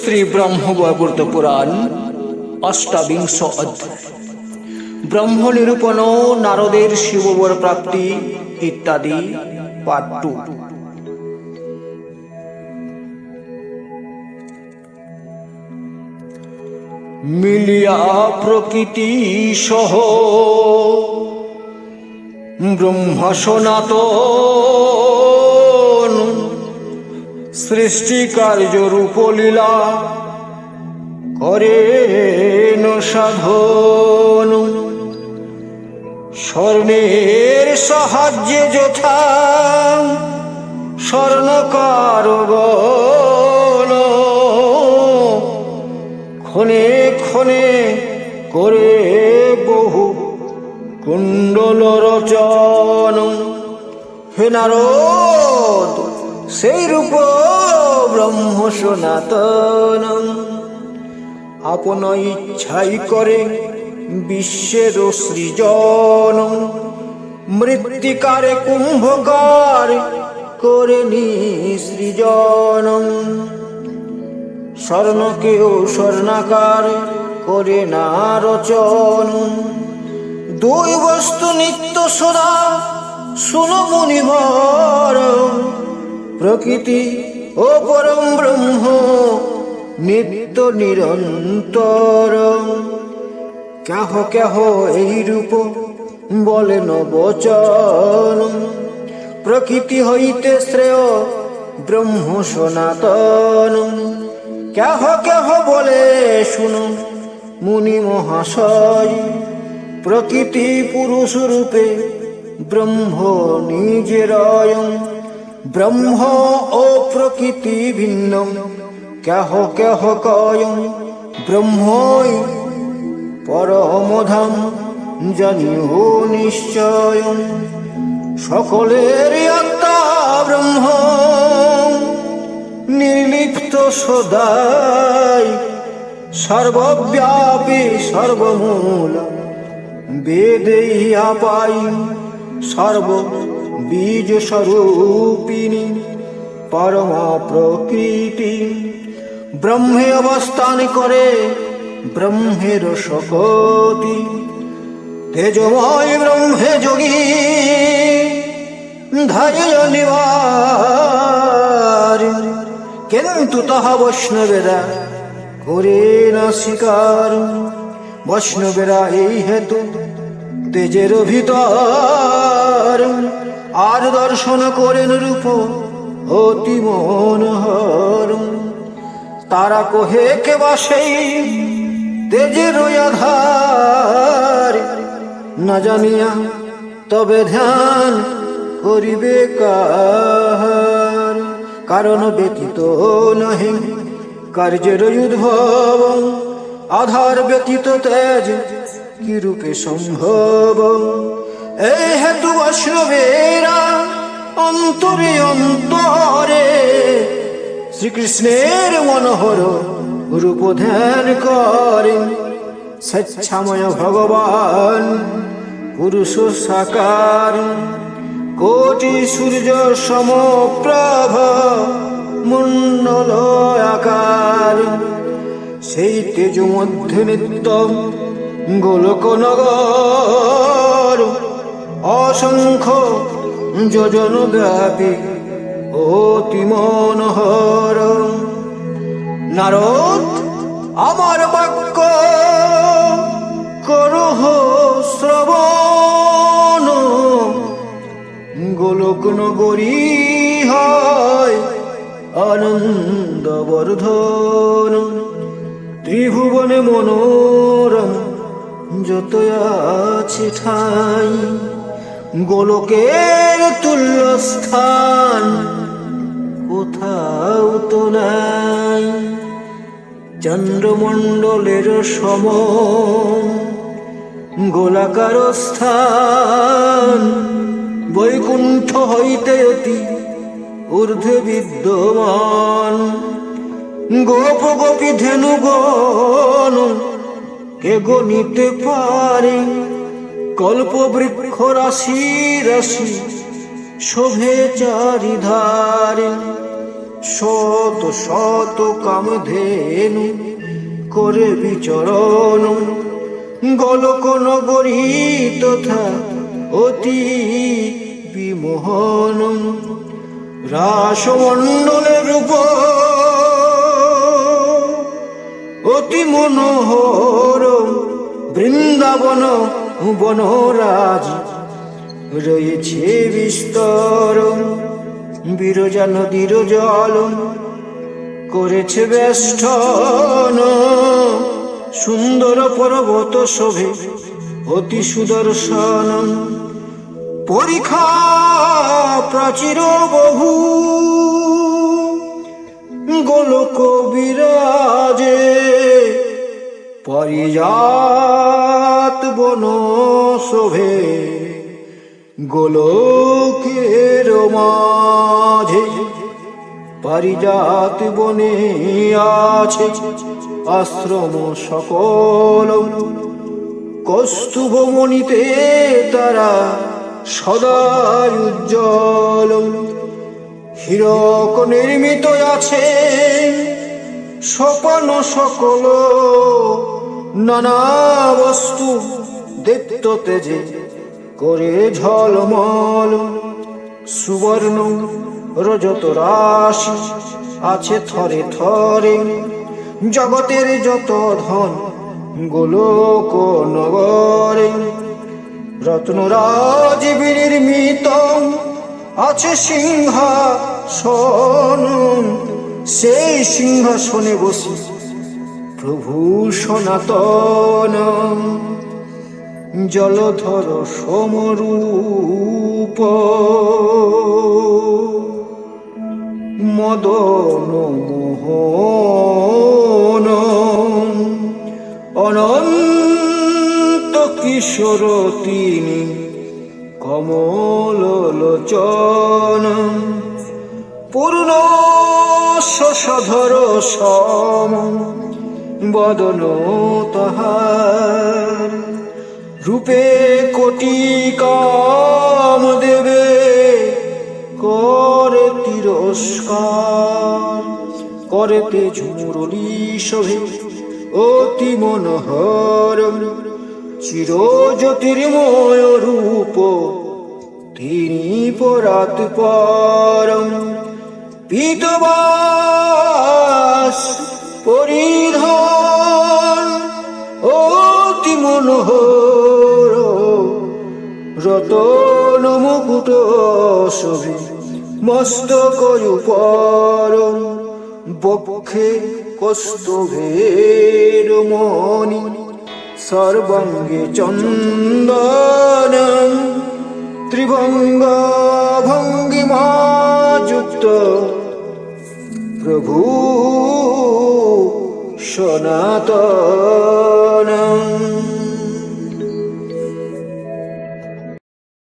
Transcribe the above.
শ্রী ব্রহ্মবৈবর্ত পুরাণ, অষ্টাবিংশ অধ্যায়। ব্রহ্ম নিরূপণ, নারদের শিববর প্রাপ্তি ইত্যাদি পার্ট টু মিলিয়া প্রকৃতি সহ ব্রহ্ম সনাতন। সৃষ্টি কার্য রূপলীলা করেন সাধন। স্বর্ণের সাহায্যে যথা স্বর্ণকার ক্ষণে ক্ষণে করে বহু কুণ্ডল রচন। হে নারদ, সেই রূপ ব্রহ্ম সনাতন। আপন ইচ্ছাই করে বিশ্বের সৃজন। মৃত্তিকারে কুম্ভকার করে সৃজন স্বর্ণকেও স্বর্ণাকার করে না রচন দুই বস্তু নিত্য সদা শুনো মুনিভর। প্রকৃতি ও পরম ব্রহ্ম, নিত্য নিরন্তর। কেহ কেহ এই রূপ বলেন বচন প্রকৃতি হইতে শ্রেয় ব্রহ্ম সনাতন। কেহ কেহ বলে শুনো মুনি মহাশয়, প্রকৃতি পুরুষ রূপে ব্রহ্ম নিজের ব্রহ্ম ও প্রকৃতি ভিন্ন। কেহ কেহ কয় ব্রহ্মই পরমধাম, জানিও নিশ্চয়। সকলের আত্মা ব্রহ্ম। নির্লিপ্ত সদাই, সর্বব্যাপী সর্বমূল। বেদেইয়া পাই সর্ব বীজ স্বরূপিণী, পরমা প্রকৃতি। ব্রহ্মে অবস্থান করে ব্রহ্মের শকতি তেজময় ব্রহ্মে যোগী ধার্য নিবার। কিন্তু তাহা বৈষ্ণবেরা করে না স্বীকার। বৈষ্ণবেরা এই হেতু তেজের ভিতর। আর দর্শন করেন রূপ, অতি মনোহর তারা কোহে, কে বাসেই তেজের আধার? না জানিয়া তবে ধ্যান করিবে কারণ ব্যতীত নহে কার্যের উদ্ভব। আধার ব্যতীত তেজ কি রূপে সম্ভব? এই হেতু বৈষ্ণবেরা অন্তরে অন্তরে শ্রীকৃষ্ণের মনোহর রূপ ধ্যান করেন স্বেচ্ছাময় ভগবান, পুরুষ সাকার, কোটি সূর্য সমপ্রভ মণ্ডল আকার সেই তেজ মধ্যে নিত্য গোলক নগর অসংখ্য যোজন ব্যাপী অতি মনোহর। নারদ, আমার বাক্য করহ শ্রবণ। গোলক নগরী হয় আনন্দ বর্ধন ত্রিভুবনে মনোরম যত আছে ঠাই। গোলকের তুল্য স্থান কোথাও তো নাই। চন্দ্রমণ্ডলের সম গোলাকার স্থান বৈকুণ্ঠ হইতে অতি ঊর্ধ্বে বিদ্যমান। গোপ গোপী ধেনুগণ, কে গণিতে পারে কল্প বৃক্ষ রাশি রাশি, শোভে চারিধারে শত শত কামধেনু করে বিচরণ। গোলক নগরী তথা অতি বিমোহন। রাসমণ্ডলের উপর অতি মনোহর বৃন্দাবন বনরাজ রয়েছে বিস্তর। বিরজা নদীর জল করেছে বেষ্টন। সুন্দর পর্বত শোভে অতি সুদর্শন। পরীক্ষা প্রাচীর বহু। গোলক বিরাজে পরিজাত বন শোভে, গোলকের মাঝে পারিজাত বনে আছে আশ্রম সকল। কস্তুভ মণিতে তারা সদাই উজ্জ্বল। হীরক নির্মিত আছে সপন সকল। নানা বস্তু দীপ্ত তেজে করে ঝলমল। সুবর্ণ রজত রাশি আছে থরে থরে। জগতের যত ধন গোলক নগরে। রত্নরাজ বিনির্মিত আছে সিংহাসন। সেই সিংহাসনে বসি প্রভু সনাতন জলধর সমরূপ মদন মোহন অনন্ত কিশোর তিনি কমল লোচন পূর্ণ শশধর সম বদন তাহার। রূপে কোটি কাম দেবে, করে তিরস্কার। করেতে ঝুমুরলি শোভে, অতি মনোহর। চির জ্যোতির্ময় রূপ, তিনি পরাত পরম পিতবাস পরিধান অতি মনোহর রতন মুকুট শোভে মস্তক উপর বক্ষে কস্তভের মণি সর্বঙ্গে চন্দন ত্রিভঙ্গ সনাতন